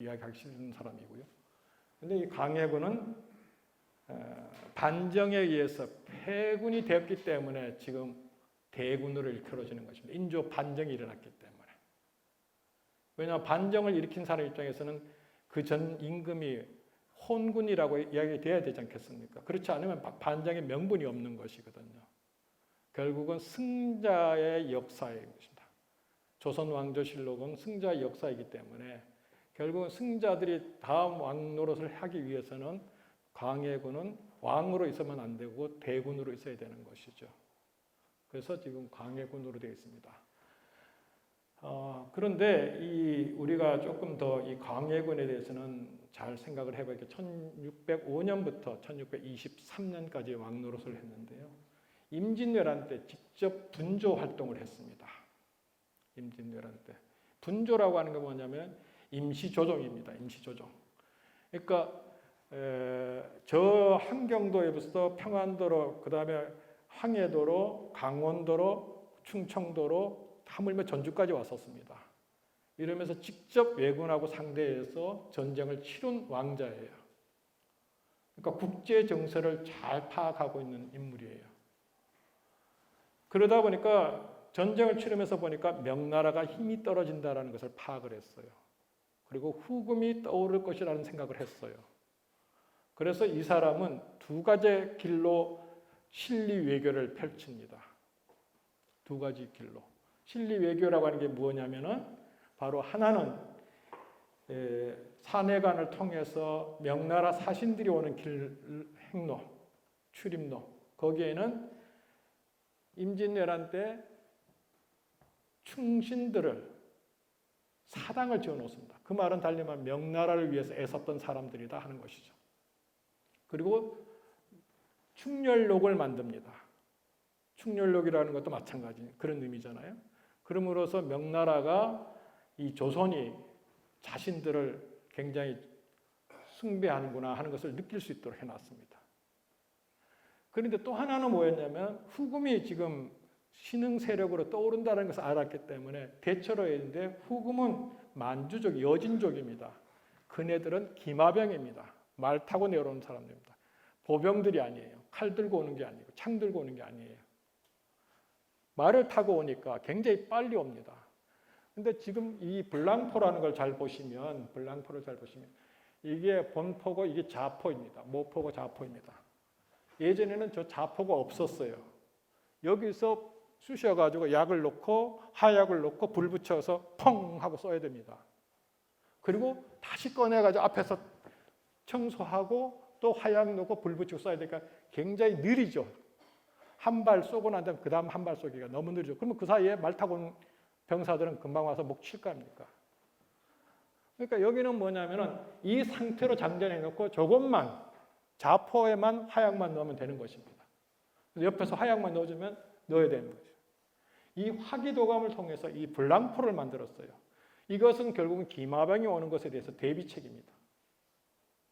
이야기하기 싫은 사람이고요. 근데 이 강해군은 어, 반정에 의해서 패군이 되었기 때문에 지금 대군으로 일컬어지는 것입니다. 인조 반정이 일어났기 때문에. 왜냐하면 반정을 일으킨 사람 입장에서는 그 전 임금이 혼군이라고 이야기 돼야 되지 않겠습니까? 그렇지 않으면 바- 반정의 명분이 없는 것이거든요. 결국은 승자의 역사인 것입니다. 조선 왕조실록은 승자의 역사이기 때문에 결국은 승자들이 다음 왕 노릇을 하기 위해서는 광해군은 왕으로 있으면 안 되고 대군으로 있어야 되는 것이죠. 그래서 지금 광해군으로 되어 있습니다. 어, 그런데 이 우리가 조금 더 이 광해군에 대해서는 잘 생각을 해봐야 게 1605년부터 1623년까지 왕 노릇을 했는데요. 임진왜란 때 직접 분조 활동을 했습니다. 임진왜란 때 분조라고 하는 게 뭐냐면 임시 조정입니다. 임시 조정. 그러니까 에, 저 한경도에부터 평안도로 그 다음에 황해도로 강원도로 충청도로 하물며 전주까지 왔었습니다. 이러면서 직접 왜군하고 상대해서 전쟁을 치룬 왕자예요. 그러니까 국제 정세를 잘 파악하고 있는 인물이에요. 그러다 보니까 전쟁을 치르면서 보니까 명나라가 힘이 떨어진다라는 것을 파악을 했어요. 그리고 후금이 떠오를 것이라는 생각을 했어요. 그래서 이 사람은 두 가지 길로 실리 외교를 펼칩니다. 두 가지 길로. 실리 외교라고 하는 게 뭐냐면은 바로 하나는 에, 사내관을 통해서 명나라 사신들이 오는 길 행로, 출입로 거기에는 임진왜란 때 충신들을 사당을 지어 놓습니다. 그 말은 달리 말하면 명나라를 위해서 애썼던 사람들이다 하는 것이죠. 그리고 충렬록을 만듭니다. 충렬록이라는 것도 마찬가지 그런 의미잖아요. 그러므로서 명나라가 이 조선이 자신들을 굉장히 숭배하는구나 하는 것을 느낄 수 있도록 해놨습니다. 그런데 또 하나는 뭐였냐면 후금이 지금 신흥 세력으로 떠오른다는 것을 알았기 때문에 대처로 했는데 후금은 만주족, 여진족입니다. 그네들은 기마병입니다. 말 타고 내려오는 사람들입니다. 보병들이 아니에요. 칼 들고 오는 게 아니고 창 들고 오는 게 아니에요. 말을 타고 오니까 굉장히 빨리 옵니다. 근데 지금 이 블랑포라는 걸 잘 보시면 블랑포를 잘 보시면 이게 본포고 이게 좌포입니다. 모포고 좌포입니다. 예전에는 저 좌포가 없었어요. 여기서 쑤셔가지고 약을 넣고 하약을 넣고 불 붙여서 펑 하고 써야 됩니다. 그리고 다시 꺼내가지고 앞에서 청소하고 또 하약 넣고 불 붙이고 써야 되니까 굉장히 느리죠. 한 발 쏘고 난 다음에 그 다음 한 발 쏘기가 너무 느리죠. 그러면 그 사이에 말 타고 온 병사들은 금방 와서 목칠거 아닙니까? 그러니까 여기는 뭐냐면은 이 상태로 장전해 놓고 저것만 자포에만 하약만 넣으면 되는 것입니다. 옆에서 하약만 넣어주면 넣어야 되는 거죠. 이 화기도감을 통해서 이 블랑포를 만들었어요. 이것은 결국은 기마병이 오는 것에 대해서 대비책입니다.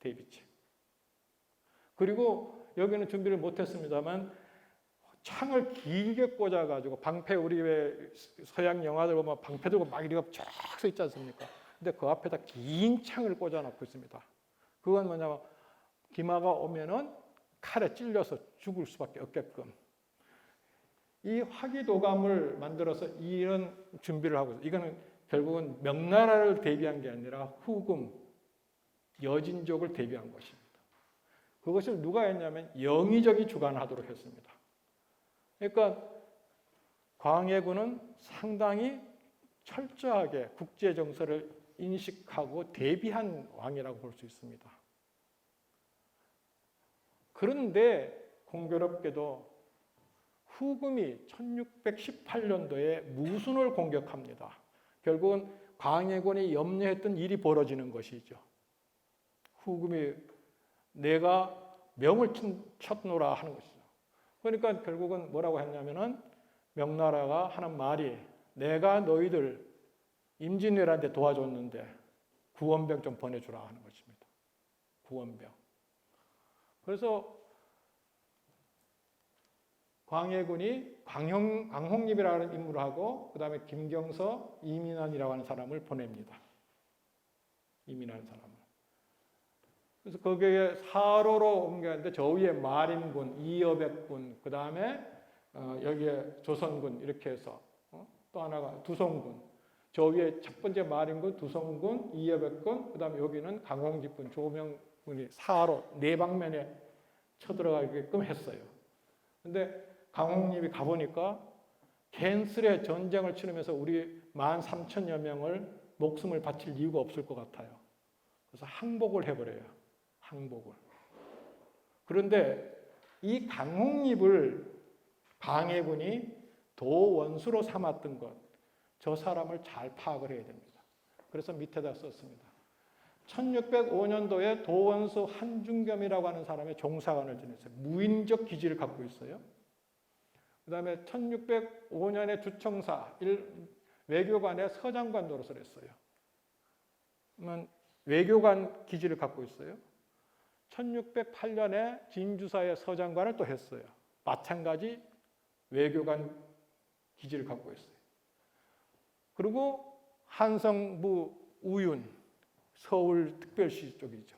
대비책. 그리고 여기는 준비를 못했습니다만 창을 길게 꽂아가지고 방패 우리 왜 서양 영화들 보면 방패 들고 막 이렇게 쫙서 있지 않습니까? 근데 그 앞에다 긴 창을 꽂아놓고 있습니다. 그건 뭐냐면 기마가 오면은 칼에 찔려서 죽을 수밖에 없게끔 이 화기도감을 만들어서 이런 준비를 하고 있어요. 이거는 결국은 명나라를 대비한 게 아니라 후금 여진족을 대비한 것입니다. 그것을 누가 했냐면 영의적이 주관하도록 했습니다. 그러니까 광해군은 상당히 철저하게 국제 정세를 인식하고 대비한 왕이라고 볼 수 있습니다. 그런데 공교롭게도 후금이 1618년도에 무순을 공격합니다. 결국은 광해군이 염려했던 일이 벌어지는 것이죠. 후금이 내가 명을 쳤노라 하는 것이죠. 그러니까 결국은 뭐라고 했냐면은 명나라가 하는 말이 내가 너희들 임진왜란때 도와줬는데 구원병 좀 보내주라 하는 것입니다. 구원병. 그래서 광해군이 광형, 광홍립이라는 인물하고 그 다음에 김경서, 이민환이라고 하는 사람을 보냅니다. 이민한 사람을. 그래서 거기에 사로로 옮겼는데 저 위에 마림군, 이여백군, 그 다음에 어, 여기에 조선군 이렇게 해서 어? 또 하나가 두성군. 저 위에 첫 번째 마림군, 두성군, 이여백군, 그 다음에 여기는 강홍직군, 조명군이 사로 네 방면에 쳐들어가게끔 했어요. 근데 강홍립이 가보니까 캔슬의 전쟁을 치르면서 우리 만 삼천여 명을 목숨을 바칠 이유가 없을 것 같아요. 그래서 항복을 해버려요. 항복을. 그런데 이 강홍립을 강해군이 도원수로 삼았던 것, 저 사람을 잘 파악을 해야 됩니다. 그래서 밑에다 썼습니다. 1605년도에 도원수 한중겸이라고 하는 사람의 종사관을 지냈어요. 무인적 기지를 갖고 있어요. 그 다음에 1605년에 주청사, 일, 외교관의 서장관 노릇을 했어요. 외교관 기지를 갖고 있어요. 1608년에 진주사의 서장관을 또 했어요. 마찬가지 외교관 기지를 갖고 있어요. 그리고 한성부 우윤, 서울특별시 쪽이죠.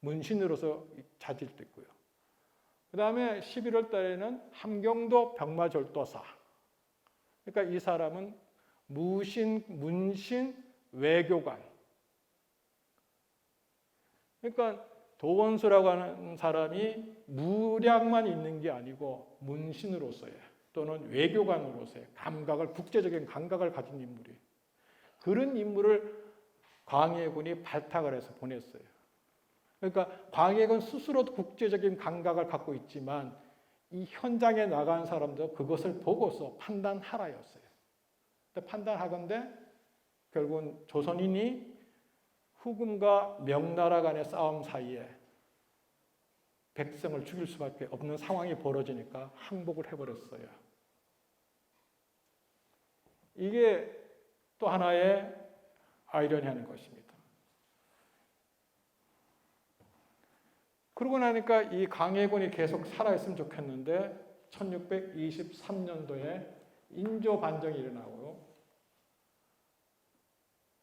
문신으로서 자질도 있고요. 그 다음에 11월 달에는 함경도 병마절도사. 그러니까 이 사람은 무신, 문신, 외교관. 그러니까 도원수라고 하는 사람이 무량만 있는 게 아니고 문신으로서의 또는 외교관으로서의 감각을 국제적인 감각을 가진 인물이 그런 인물을 광해군이 발탁을 해서 보냈어요. 그러니까 광해군 스스로도 국제적인 감각을 갖고 있지만 이 현장에 나간 사람도 그것을 보고서 판단하라였어요. 근데 판단하건대 결국은 조선인이 후금과 명나라 간의 싸움 사이에 백성을 죽일 수밖에 없는 상황이 벌어지니까 항복을 해버렸어요. 이게 또 하나의 아이러니한 것입니다. 그러고 나니까 이 강해군이 계속 살아있으면 좋겠는데 1623년도에 인조 반정이 일어나고요.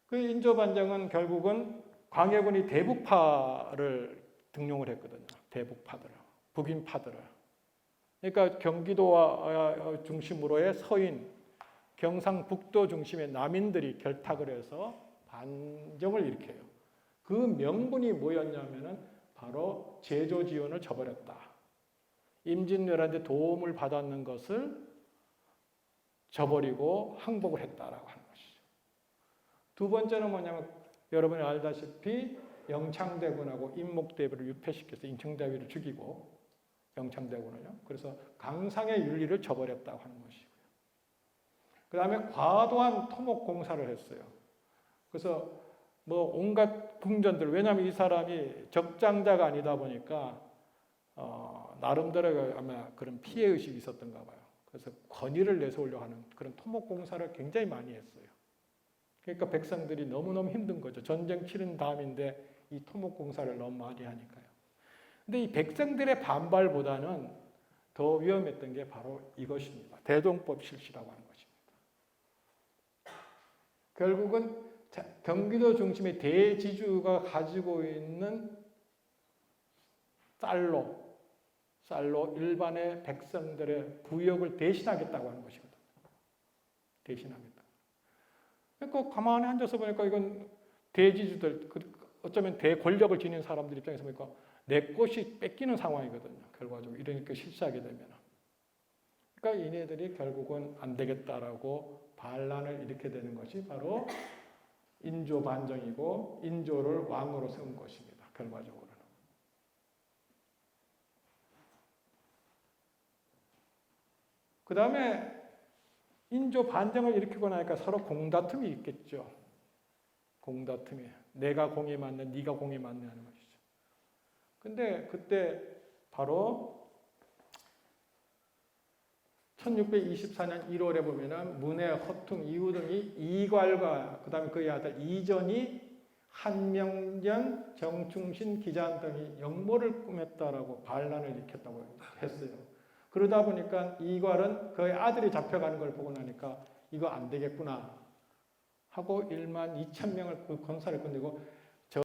그 인조 반정은 결국은 광해군이 대북파를 등용을 했거든요. 대북파들을, 북인파들을. 그러니까 경기도와 중심으로의 서인, 경상북도 중심의 남인들이 결탁을 해서 반정을 일으켜요. 그 명분이 뭐였냐면은 바로 제조 지원을 저버렸다. 임진왜란때 도움을 받았는 것을 저버리고 항복을 했다라고 하는 것이죠. 두 번째는 뭐냐면 여러분이 알다시피 영창대군하고 임목대비를 유폐시켜서 인청대비를 죽이고 영창대군을요. 그래서 강상의 윤리를 저버렸다고 하는 것이고요. 그 다음에 과도한 토목 공사를 했어요. 그래서 뭐 온갖 궁전들 왜냐하면 이 사람이 적장자가 아니다 보니까 어, 나름대로 아마 그런 피해 의식이 있었던가 봐요. 그래서 권위를 내세우려 하는 그런 토목 공사를 굉장히 많이 했어요. 그러니까 백성들이 너무너무 힘든 거죠. 전쟁 치른 다음인데 이 토목 공사를 너무 많이 하니까요. 근데 이 백성들의 반발보다는 더 위험했던 게 바로 이것입니다. 대동법 실시라고 하는 것입니다. 결국은 경기도 중심의 대지주가 가지고 있는 쌀로 쌀로 일반의 백성들의 부역을 대신하겠다고 하는 것이거든요. 대신하겠다. 그러니까 가만히 앉아서 보니까 이건 대지주들, 그 어쩌면 대권력을 지닌 사람들 입장에서 보니까 내 것이 뺏기는 상황이거든요. 결과적으로 이러니까 실시하게 되면. 그러니까 이네들이 결국은 안 되겠다라고 반란을 일으게 되는 것이 바로 인조 반정이고 인조를 왕으로 세운 것입니다. 결과적으로는. 그 다음에 인조 반정을 일으키고 나니까 서로 공다툼이 있겠죠. 공다툼이. 내가 공이 맞네, 네가 공이 맞네 하는 것이죠. 근데 그때 바로 1624년 1월에 보면은 문해, 허퉁, 이후 등이 이괄과 그다음에 그의 아들 이전이 한명전, 정충신, 기잔 등이 역모를 꾸몄다라고 반란을 일으켰다고 했어요. 그러다 보니까 이괄은 그의 아들이 잡혀가는 걸 보고 나니까 이거 안 되겠구나 하고 1만 2천 명을 그 권사를 건드고